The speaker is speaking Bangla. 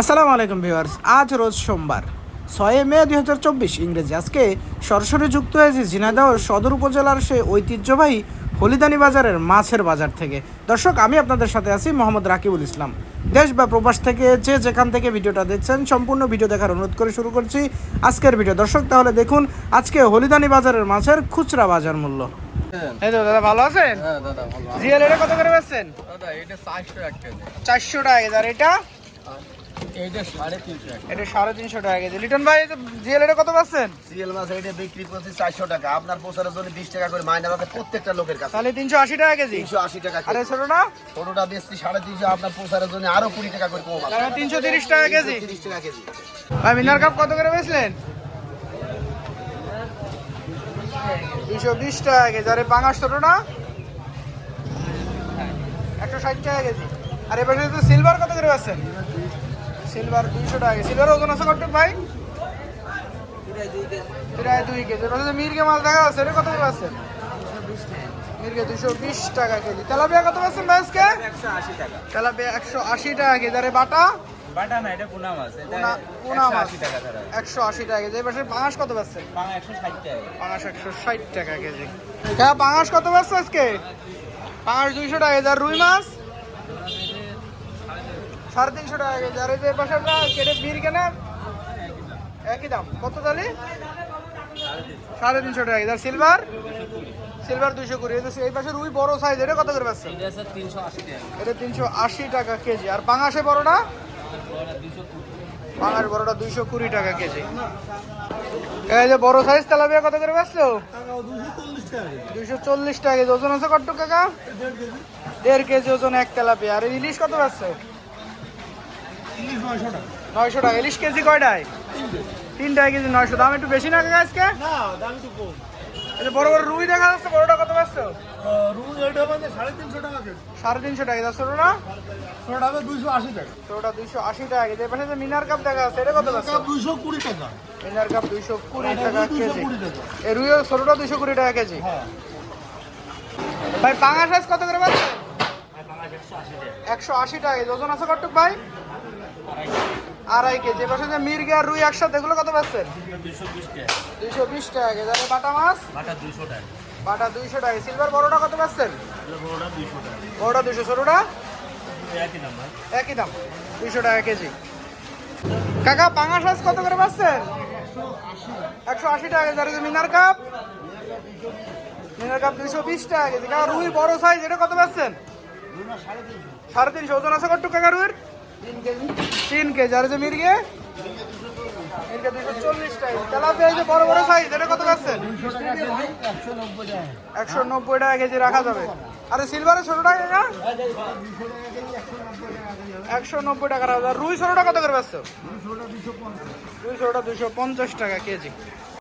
আসসালামু আলাইকুম ভিউয়ার্স আজ রোজ সোমবার ছয় মে দুই হাজার চব্বিশ ইংরেজি। আজকে সরাসরি যুক্ত হয়েছে ঝিনাইদহ সদর উপজেলার সেই ঐতিহ্যবাহী হলিদানি বাজারের মাছের বাজার থেকে। দর্শক আমি আপনাদের সাথে আছি মোহাম্মদ রাকিবুল ইসলাম। দেশ বা প্রবাস থেকে যে যেখান থেকে ভিডিওটা দেখছেন সম্পূর্ণ ভিডিও দেখার অনুরোধ করে শুরু করছি আজকের ভিডিও। দর্শক তাহলে দেখুন আজকে হলিদানি বাজারের মাছের খুচরা বাজার মূল্য। এই তো দাদা ভালো আছেন? হ্যাঁ দাদা ভালো জিএল এটা কত করে বেচছেন? চারশো টাকা আর এটা? এইটা সাড়ে তিনশো এটা সাড়ে তিনশো টাকা কেজি। লিটন ভাই জিএল এটা কত পাচ্ছেন? সিরিয়াল মাছ এটা বিক্রি করছি চারশো টাকা। আপনার পোষানোর জন্য বিশ টাকা করে মাইনা পাবে প্রত্যেকটা লোকের কাছে। তাহলে তিনশো আশি টাকা কেজি। তিনশো আশি টাকা আরে। ছোটটা ছোটটা বেশি সাড়ে তিনশো আপনার পোষানোর জন্য আরও কুড়ি টাকা করে কম আছে। তিনশো তিরিশ টাকা কেজি। তিরিশ টাকা কেজি। ভাই মিনার কাপ কত করে বেচলেন? দুইশো বিশ টাকা কেজি। আর পাঙাশ ছোটটা একশো ষাট টাকা কেজি। আর এবার তো সিলভার কত করে বেচছেন? সিলভার দুইশো টাকা সিলভার ওজন আছে কত ভাই? প্রায় দুই কেজি। যে মির্গে মাছ দেখা যাচ্ছে এটা কত বেচছেন মির্গে দুশো বিশ টাকা কেজি। তেলাপিয়া কত বেচছেন ভাই আজকে? টাকা তেলাপিয়া একশো আশি টাকা কেজি। আর বাটা? বাটা না এটা পোনা মাছ এটা পোনা মাছ টাকা ধরা। একশো আশি টাকা কেজি। এবার পাঙাশ কত পাচ্ছেন? টাকা পাঙাশ একশো ষাট টাকা কেজি। হ্যাঁ পাঙাশ কত পাচ্ছে আজকে? পাঙাশ দুইশো টাকা কেজি। আর রুই মাছ? সাড়ে তিনশো টাকা কেজি। আর এই যে পাশে আমরা কেটে বীর কেনা একই দাম। কত তাহলে সাড়ে তিনশো টাকা কেজি। আর সিলভার সিলভার দুইশো কুড়ি। এই পাশে রুই বড় সাইজ এটা কত করে পাচ্ছেন এটা তিনশো আশি টাকা। টাকা কেজি। আর পাঙাশে বড়টা? পাঙাশ বড়টা দুইশো কুড়ি টাকা কেজি। এই যে বড় সাইজ তেলাপিয়া কত করে দুইশো চল্লিশ টাকা কেজি। ওজন আছে কত কাকা? দেড় কেজি ওজন এক তেলাপিয়া। আর ইলিশ কত বেচছো? নয়শো টাকা। ইলিশ কেজি কয়টায়? তিনটায় কেজি নয়শো। দাম একটু বেশি না আজকে? এই যে বড় বড় রুই দেখা যাচ্ছে বড়টা কত বেচছো? সাড়ে তিনশো টাকা যাচ্ছে না? ছোটটা দুইশো আশি টাকা। কেজি এর পাশে যে মিনার কাপ দেখা যাচ্ছে এটা কত বেচছো? মিনার কাপ দুইশো কুড়ি টাকা কেজি। এই ছোটটা দুইশো কুড়ি টাকা কেজি। ভাই পাঙা সাইজ কত করে একশো আশি টাকা। ওজন আছে কটুক ভাই? আড়াই কেজি। এবার মির্গে আর রুই একসাথে এগুলো কত পাচ্ছেন দুইশো বিশ টাকা। কেজি। বাটা মাছ? বাটা দুশো টাকা। বাটা দুইশো টাকা। সিলভার বড়টা কত পাচ্ছেন বড়টা দুইশো ছোটটা একই দাম ভাই একই দাম দুইশো টাকা কেজি। কাকা পাঙা সাইজ কত করে পাচ্ছেন একশো আশি টাকা কেজি। আর মিনার কাপ? মিনার কাপ দুইশো বিশ টাকা কেজি। কাকা রুই বড় সাইজ এটা কত পাচ্ছেন সাড়ে তিনশো। ওজন আছে কত কাকা রুইর তিন কেজি। আর যে মির্গে? মির্গে সাইজ কত একশো নব্বই টাকা কেজি রাখা যাবে। আরে একশো নব্বই টাকা রুই ছোটটা কত করে পাচ্ছ রুই ছোটটা দুশো পঞ্চাশ টাকা কেজি।